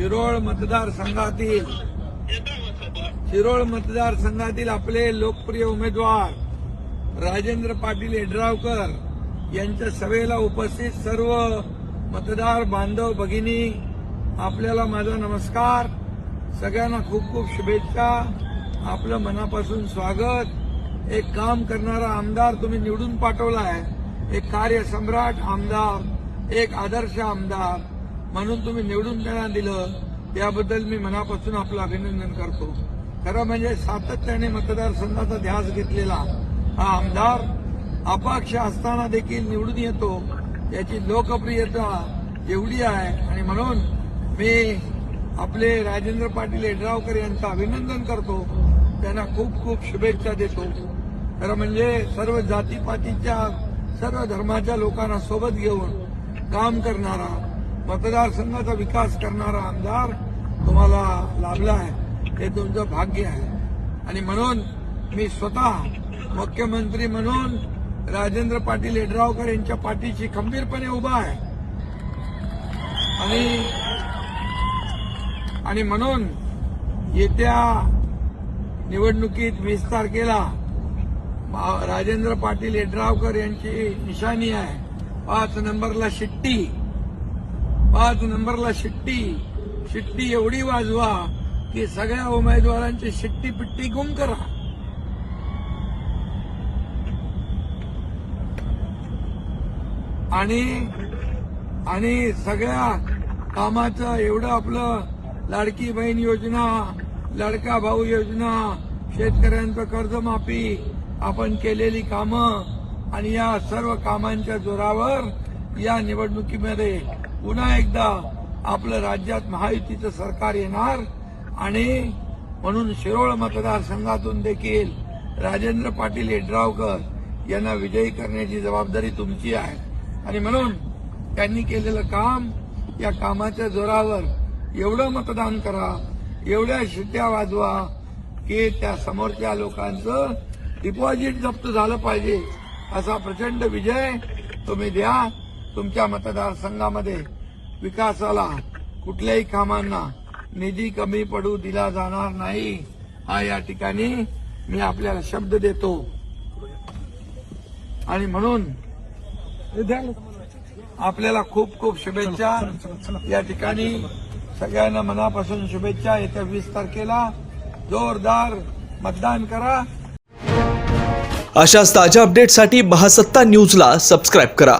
शिरोळ मतदारसंघातील शिरोळ मतदारसंघातील आपले लोकप्रिय उमेदवार राजेंद्र पाटील यड्रावकर यांच्या सभेला उपस्थित सर्व मतदार बांधव भगिनी आपल्याला माझा नमस्कार. सगळ्यांना खूप खूप शुभेच्छा. आपलं मनापासून स्वागत. एक काम करणारा आमदार तुम्ही निवडून पाठवला आहे एक कार्यसम्राट आमदार एक आदर्श आमदार. म्हणून तुम्ही निवडून त्यांना दिलं त्याबद्दल मी मनापासून आपलं अभिनंदन करतो. खरं म्हणजे सातत्याने मतदारसंघाचा ध्यास घेतलेला हा आमदार अपक्ष असताना देखील निवडून येतो याची लोकप्रियता एवढी आहे. आणि म्हणून मी आपले राजेंद्र पाटील यड्रावकर यांचं अभिनंदन करतो. त्यांना खूप खूप शुभेच्छा देतो. खरं म्हणजे सर्व जातीपातीच्या सर्व धर्माच्या लोकांना सोबत घेऊन काम करणारा मतदारसंघाचा विकास करणारा आमदार तुम्हाला लाभला आहे. हे तुमचं भाग्य आहे. आणि म्हणून मी स्वतः मुख्यमंत्री म्हणून राजेंद्र पाटील यड्रावकर यांच्या पाठीशी खंबीरपणे उभा आहे. आणि आणि म्हणून येत्या निवडणुकीत वीस तारखेला राजेंद्र पाटील यड्रावकर यांची निशाणी आहे. पाच नंबरला शिट्टी. पाच नंबरला शिट्टी. शिट्टी एवढी वाजवा की सगळ्या उमेदवारांची शिट्टी पिट्टी गुम करा. आणि आणि सगळ्या कामाचं एवढं आपलं लाडकी बहीण योजना लाडका भाऊ योजना शेतकऱ्यांचं कर्जमाफी आपण केलेली कामं आणि या सर्व कामांच्या जोरावर या निवडणुकीमध्ये पुन्हा एकदा आपलं राज्यात महायुतीचं सरकार येणार आणि म्हणून शिरोळ मतदारसंघातून देखील राजेंद्र पाटील यड्रावकर यांना विजयी करण्याची जबाबदारी तुमची आहे. आणि म्हणून त्यांनी केलेलं काम या कामाच्या जोरावर एवढं मतदान करा एवढ्या शिट्ट्या वाजवा की त्या समोरच्या लोकांचं डिपॉझिट जप्त झालं पाहिजे असा प्रचंड विजय तुम्ही द्या. तुमच्या मतदारसंघामध्ये विकासाला कुठल्याही कामांना निधी कमी पडू दिला जाणार नाही. हा या ठिकाणी मी आपल्याला शब्द देतो. आणि म्हणून आपल्याला खूप खूप शुभेच्छा. या ठिकाणी सगळ्यांना मनापासून शुभेच्छा. येत्या वीस तारखेला जोरदार मतदान करा. अशाच ताज्या अपडेटसाठी महासत्ता न्यूजला सबस्क्राईब करा.